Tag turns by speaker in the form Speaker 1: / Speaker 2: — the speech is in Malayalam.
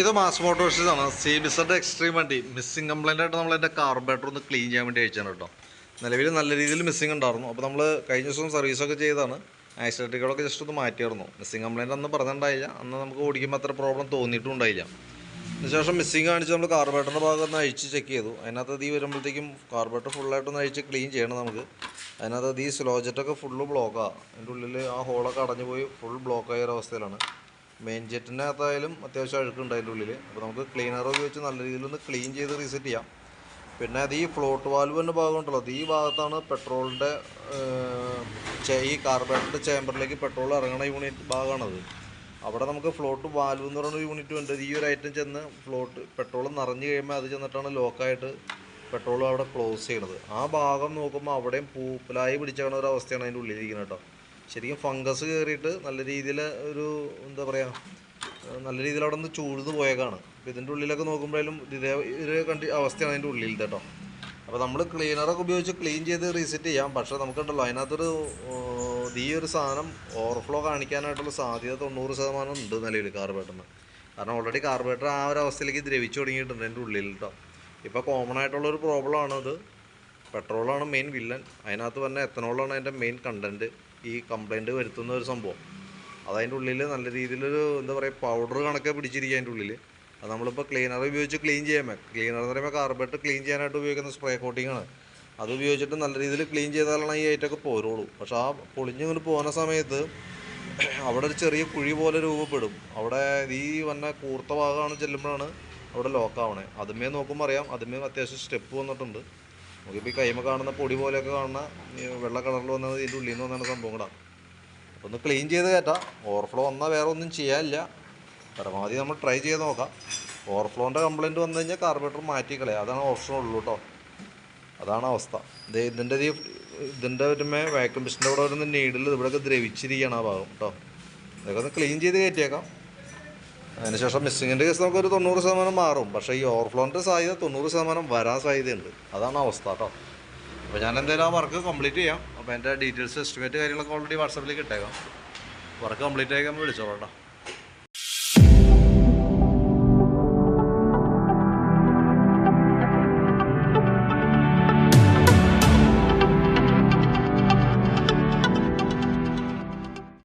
Speaker 1: ഇത് മാസ് മോട്ടോഴ്സിലാണ് സി ബിസഡ് എക്സ്ട്രീം വണ്ടി. മിസ്സിംഗ് കംപ്ലൈന്റ് ആയിട്ട് നമ്മൾ എന്റെ കാർബറേറ്റർ ഒന്ന് ക്ലീൻ ചെയ്യാൻ വേണ്ടി അയച്ചാണ് കേട്ടോ. നിലവിൽ നല്ല രീതിയിൽ മിസ്സിംഗ് ഉണ്ടായിരുന്നു. അപ്പോൾ നമ്മൾ കഴിഞ്ഞ ദിവസം സർവീസൊക്കെ ചെയ്താണ് ആക്സിഡന്റുകളൊക്കെ ജസ്റ്റ് ഒന്ന് മാറ്റിയായിരുന്നു. മിസ്സിംഗ് കംപ്ലൈന്റ് അന്ന് പറഞ്ഞിട്ടുണ്ടായില്ല. അന്ന് നമുക്ക് ഓടിക്കുമ്പോൾ അത്ര പ്രോബ്ലം തോന്നിയിട്ടും ഉണ്ടായില്ല അതിനുശേഷം മിസ്സിംഗ് കാണിച്ച് നമ്മൾ കാർബേറ്ററിന്റെ ഭാഗം ഒന്ന് അഴിച്ച് ചെക്ക് ചെയ്തു. അതിനകത്ത് തീ വരുമ്പോഴത്തേക്കും കാർബറേറ്റർ ഫുള്ളായിട്ടൊന്ന് അഴിച്ച് ക്ലീൻ ചെയ്യണം നമുക്ക്. അതിനകത്ത് തീ സ്ലോജറ്റൊക്കെ ഫുള്ള് ബ്ലോക്കാണ് അതിന്റെ ഉള്ളിൽ ആ. ഹോളൊക്കെ അടഞ്ഞു പോയി ഫുൾ ബ്ലോക്കായ അവസ്ഥയിലാണ്. മെയിൻ ജെറ്റിനകത്തായാലും അത്യാവശ്യം അഴുക്കുണ്ട് അതിന്റെ ഉള്ളിൽ അപ്പോൾ നമുക്ക് ക്ലീനർ ഉപയോഗിച്ച് നല്ല രീതിയിൽ ഒന്ന് ക്ലീൻ ചെയ്ത് റീസെറ്റ് ചെയ്യാം. പിന്നെ അത് ഈ ഫ്ലോട്ട് വാൽവിന്റെ ഭാഗം ഉണ്ടല്ലോ അത് ഈ ഭാഗത്താണ് പെട്രോളിന്റെ ഈ കാർബറേറ്ററിന്റെ ചേമ്പറിലേക്ക് പെട്രോൾ ഇറങ്ങണ യൂണിറ്റ് ഭാഗമാണത്. അവിടെ നമുക്ക് ഫ്ലോട്ട് വാൽവ് എന്ന് പറയുന്ന യൂണിറ്റ് ഉണ്ട്. ഈ ഒരു ഐറ്റം ചെന്ന് ഫ്ലോട്ട് പെട്രോൾ നിറഞ്ഞു കഴിയുമ്പോൾ അത് ചെന്നിട്ടാണ് ലോക്കായിട്ട് പെട്രോൾ അവിടെ ക്ലോസ് ചെയ്യണത്. ആ ഭാഗം നോക്കുമ്പോൾ അവിടെയും പൂപ്പലായി പിടിച്ചാണ് ഒരു അവസ്ഥയാണ് അതിന്റെ ഉള്ളിലിരിക്കുന്നത് കേട്ടോ. ശരിക്കും ഫംഗസ് കയറിയിട്ട് നല്ല രീതിയിൽ ഒരു എന്താ പറയുക നല്ല രീതിയിൽ അവിടെ നിന്ന് ചൂഴ്ന്ന് പോയേക്കാണ്. അപ്പോൾ ഇതിന്റെ ഉള്ളിലൊക്കെ നോക്കുമ്പോഴേലും ഇതേ ഒരു കണ്ടി അവസ്ഥയാണ് അതിന്റെ ഉള്ളിൽ കേട്ടോ അപ്പോൾ നമ്മൾ ക്ലീനറൊക്കെ ഉപയോഗിച്ച് ക്ലീൻ ചെയ്ത് റീസെറ്റ് ചെയ്യാം. പക്ഷേ നമുക്കുണ്ടല്ലോ അതിനകത്തൊരു ഈ ഒരു സാധനം ഓവർഫ്ലോ കാണിക്കാനായിട്ടുള്ള സാധ്യത തൊണ്ണൂറ് ശതമാനം ഉണ്ട് നിലവിൽ കാർബേറ്ററിന് കാരണം ഓൾറെഡി കാർബേറ്റർ ആ ഒരു അവസ്ഥയിലേക്ക് ദ്രവിച്ചു തുടങ്ങിയിട്ടുണ്ട് എന്റെ ഉള്ളിൽ കേട്ടോ ഇപ്പോൾ കോമൺ ആയിട്ടുള്ളൊരു പ്രോബ്ലമാണത് പെട്രോളാണ് മെയിൻ വില്ലൻ അതിനകത്ത് തന്നെ എത്തനോളാണ് അതിന്റെ മെയിൻ കണ്ടന്റ് ഈ കംപ്ലൈന്റ് വരുത്തുന്ന ഒരു സംഭവം. അതതിന്റെ ഉള്ളിൽ നല്ല രീതിയിലൊരു എന്താ പറയുക പൗഡർ കണക്കെ പിടിച്ചിരിക്കുക അതിന്റെ ഉള്ളിൽ അത് നമ്മളിപ്പോൾ ക്ലീനർ ഉപയോഗിച്ച് ക്ലീൻ ചെയ്യാൻ ക്ലീനർ എന്ന് പറയുമ്പോൾ കാർബറ്റ് ക്ലീൻ ചെയ്യാനായിട്ട് ഉപയോഗിക്കുന്ന സ്പ്രേ കോട്ടിങ്ങാണ് അത് ഉപയോഗിച്ചിട്ട് നല്ല രീതിയിൽ ക്ലീൻ ചെയ്താലാണ് ഈ ഐറ്റൊക്കെ പോരുള്ളൂ. പക്ഷേ ആ പൊളിഞ്ഞിങ്ങനെ പോകുന്ന സമയത്ത് അവിടെ ഒരു ചെറിയ കുഴി പോലെ രൂപപ്പെടും. അവിടെ ഈ വന്ന കൂർത്ത ഭാഗമാണ് ചെല്ലുമ്പോഴാണ് അവിടെ ലോക്കാവണേ അതുമേ നോക്കുമ്പോൾ അറിയാം അതുമേ അത്യാവശ്യം സ്റ്റെപ്പ് വന്നിട്ടുണ്ട്. നമുക്കിപ്പോൾ ഈ കൈമ കാണുന്ന പൊടി പോലെയൊക്കെ കാണുന്ന വെള്ള കളറിൽ വന്നത് ഇതിന്റെ ഉള്ളിൽ നിന്ന് വന്നാണ് സംഭവം കൂടാ. അപ്പോൾ ഒന്ന് ക്ലീൻ ചെയ്ത് കയറ്റാം ഓവർഫ്ലോ വന്നാൽ വേറെ ഒന്നും ചെയ്യാനില്ല. പരമാവധി നമ്മൾ ട്രൈ ചെയ്ത് നോക്കാം. ഓവർഫ്ലോന്റെ കംപ്ലയിന്റ് വന്നു കഴിഞ്ഞാൽ കാർബറേറ്റർ മാറ്റി കളയാം അതാണ് ഓപ്ഷൻ ഉള്ളൂ കേട്ടോ അതാണ് അവസ്ഥ. ഇത് ഇതിന്റെ ഇതിന്റെ വരുമ്പോൾ വാക്യൂം പിസ്റ്റിന്റെ അവിടെ വരുന്ന നീഡിൽ ഇവിടെയൊക്കെ ദ്രവിച്ചിരിക്കുകയാണ് ആ ഭാഗം കേട്ടോ ഇതൊക്കെ ഒന്ന് ക്ലീൻ ചെയ്ത് കയറ്റിയേക്കാം അതിനുശേഷം മിസ്സിങ്ങിന്റെ കേസ് നമുക്കൊരു തൊണ്ണൂറ് ശതമാനം മാറും. പക്ഷേ ഈ ഓവർഫ്ലോന്റെ സാധ്യത തൊണ്ണൂറ് ശതമാനം വരാൻ സാധ്യതയുണ്ട്. അതാണ് അവസ്ഥ കേട്ടോ. അപ്പോൾ ഞാൻ എന്തായാലും ആ വർക്ക് കംപ്ലീറ്റ് ചെയ്യാം. അപ്പോൾ എന്റെ ഡീറ്റെയിൽസ് എസ്റ്റിമേറ്റ് കാര്യങ്ങളൊക്കെ ഓൾറെഡി വാട്സപ്പിലേക്ക് ഇട്ടേക്കാം. വർക്ക് കംപ്ലീറ്റ് ആയി വിളിച്ചോളാം കേട്ടോ.